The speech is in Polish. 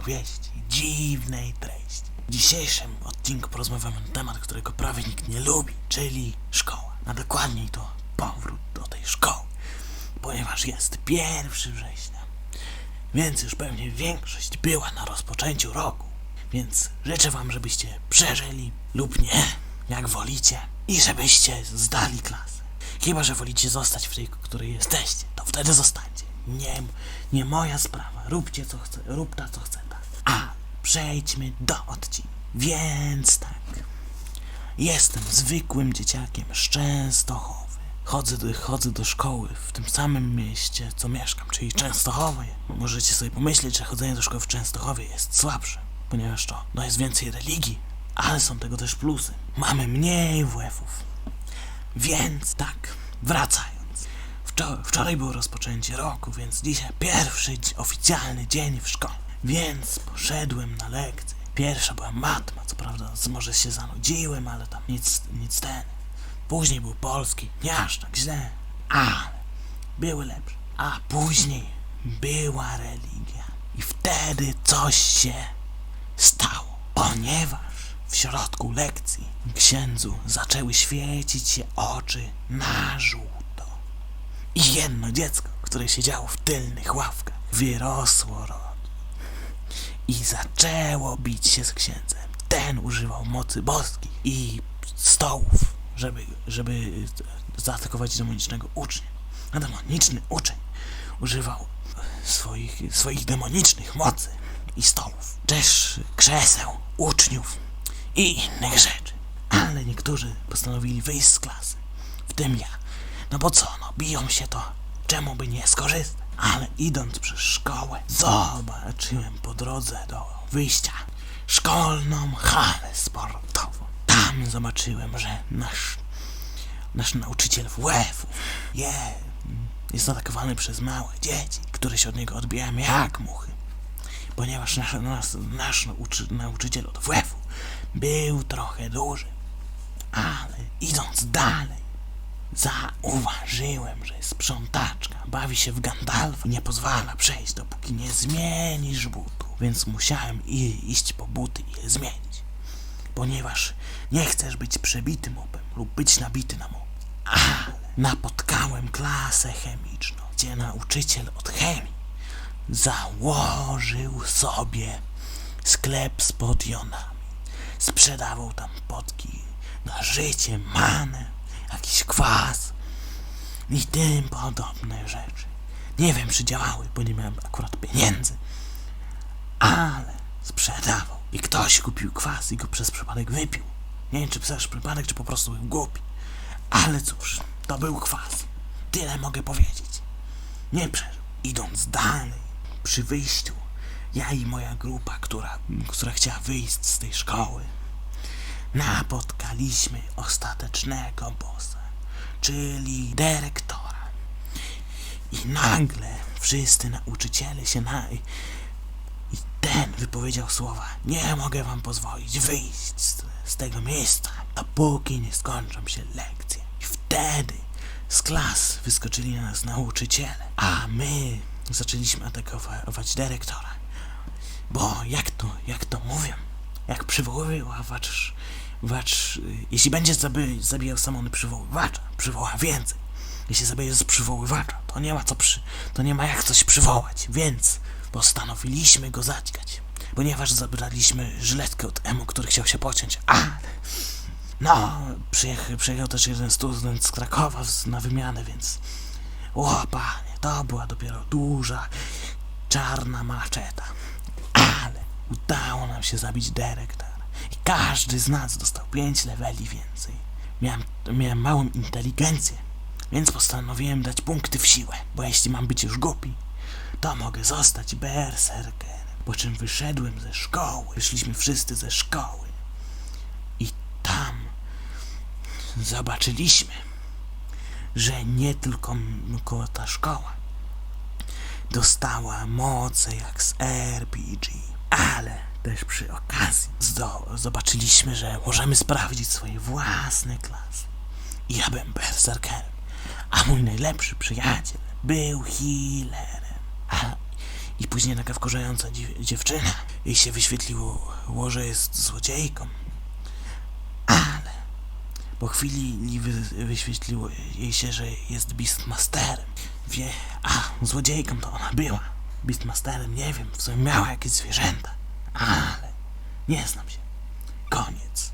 opowieści dziwnej treści. W dzisiejszym odcinku porozmawiamy na temat, którego prawie nikt nie lubi, czyli szkoła. A dokładniej to powrót do tej szkoły, ponieważ jest 1 września, więc już pewnie większość była na rozpoczęciu roku. Więc życzę wam, żebyście przeżyli lub nie, jak wolicie, i żebyście zdali klasę. Chyba, że wolicie zostać w tej, której jesteście, to wtedy zostańcie. Nie, nie moja sprawa. Róbcie co chce, rób ta co chce. Przejdźmy do odcinka. Więc tak. Jestem zwykłym dzieciakiem z Częstochowy. Chodzę do, chodzę do szkoły w tym samym mieście, co mieszkam, czyli Częstochowie. Możecie sobie pomyśleć, że chodzenie do szkoły w Częstochowie jest słabsze, ponieważ to no jest więcej religii, ale są tego też plusy. Mamy mniej WF-ów. Więc tak, wracając. Wczor- wczoraj było rozpoczęcie roku, więc dzisiaj pierwszy oficjalny dzień w szkole. Więc poszedłem na lekcję. Pierwsza była matma, co prawda może się zanudziłem, ale tam nic, nic ten. Później był polski, nie aż tak źle, ale były lepsze. A później była religia. I wtedy coś się stało, ponieważ w środku lekcji księdzu zaczęły świecić się oczy na żółto. I jedno dziecko, które siedziało w tylnych ławkach, wyrosło rogi i zaczęło bić się z księdzem. Ten używał mocy boskiej i stołów, żeby, żeby zaatakować demonicznego ucznia. A demoniczny uczeń używał swoich, swoich demonicznych mocy i stołów, też krzeseł, uczniów i innych rzeczy. Ale niektórzy postanowili wyjść z klasy, w tym ja. No bo co, no biją się to, czemu by nie skorzystać? Ale idąc przez szkołę, zobaczyłem po drodze do wyjścia szkolną halę sportową. Tam zobaczyłem, że nasz, nasz nauczyciel WF-u je, jest atakowany przez małe dzieci, które się od niego odbijają jak muchy. Ponieważ nasz, nasz, nasz nauczy, nauczyciel od WF-u był trochę duży. Ale idąc dalej, zauważyłem, że sprzątaczka bawi się w Gandalfa i nie pozwala przejść, dopóki nie zmienisz butu. Więc musiałem iść po buty i je zmienić. Ponieważ nie chcesz być przebitym mopem lub być nabity na mop. Ale napotkałem klasę chemiczną, gdzie nauczyciel od chemii założył sobie sklep z podionami. Sprzedawał tam potki na życie, manę, jakiś kwas i tym podobne rzeczy. Nie wiem, czy działały, bo nie miałem akurat pieniędzy, ale sprzedawał. I ktoś kupił kwas i go przez przypadek wypił. Nie wiem, czy przez przypadek, czy po prostu był głupi. Ale cóż, to był kwas. Tyle mogę powiedzieć. Nie przeżył. Idąc dalej, przy wyjściu, ja i moja grupa, która, która chciała wyjść z tej szkoły, napotkaliśmy ostatecznego bossa, czyli dyrektora. I nagle wszyscy nauczyciele się na... I ten wypowiedział słowa Nie mogę wam pozwolić wyjść z, z tego miejsca, dopóki nie skończą się lekcje. I wtedy z klas wyskoczyli na nas nauczyciele, a my zaczęliśmy atakować dyrektora. Bo jak to, jak to mówią, jak przywoływacz, wacz, jeśli będzie zabijał samony przywoływacza, przywoła więcej. Jeśli zabije z przywoływacza, to nie ma co przy, to nie ma jak coś przywołać, więc postanowiliśmy go zadźgać. Ponieważ zabraliśmy żyletkę od Emu, który chciał się pociąć, ale no, przyjechał, przyjechał też jeden student z Krakowa na wymianę, więc o panie, to była dopiero duża, czarna maczeta. Ale udało nam się zabić dyrektora. Każdy z nas dostał pięć leveli więcej. Miałem, miałem małą inteligencję, więc postanowiłem dać punkty w siłę, bo jeśli mam być już głupi, to mogę zostać berserkerem. Po czym wyszedłem ze szkoły, wyszliśmy wszyscy ze szkoły. I tam zobaczyliśmy, że nie tylko, tylko ta szkoła dostała moce jak z RPG, ale też przy okazji zobaczyliśmy, że możemy sprawdzić swoje własne klasy. I ja byłem berserkerem, a mój najlepszy przyjaciel był healerem. A, I później taka wkurzająca dziew- dziewczyna. Jej się wyświetliło, że jest złodziejką. Ale po chwili wy, wyświetliło jej się, że jest Beastmasterem. Wie, a złodziejką to ona była. Beastmasterem, nie wiem, w sumie miała jakieś zwierzęta, ale nie znam się. Koniec.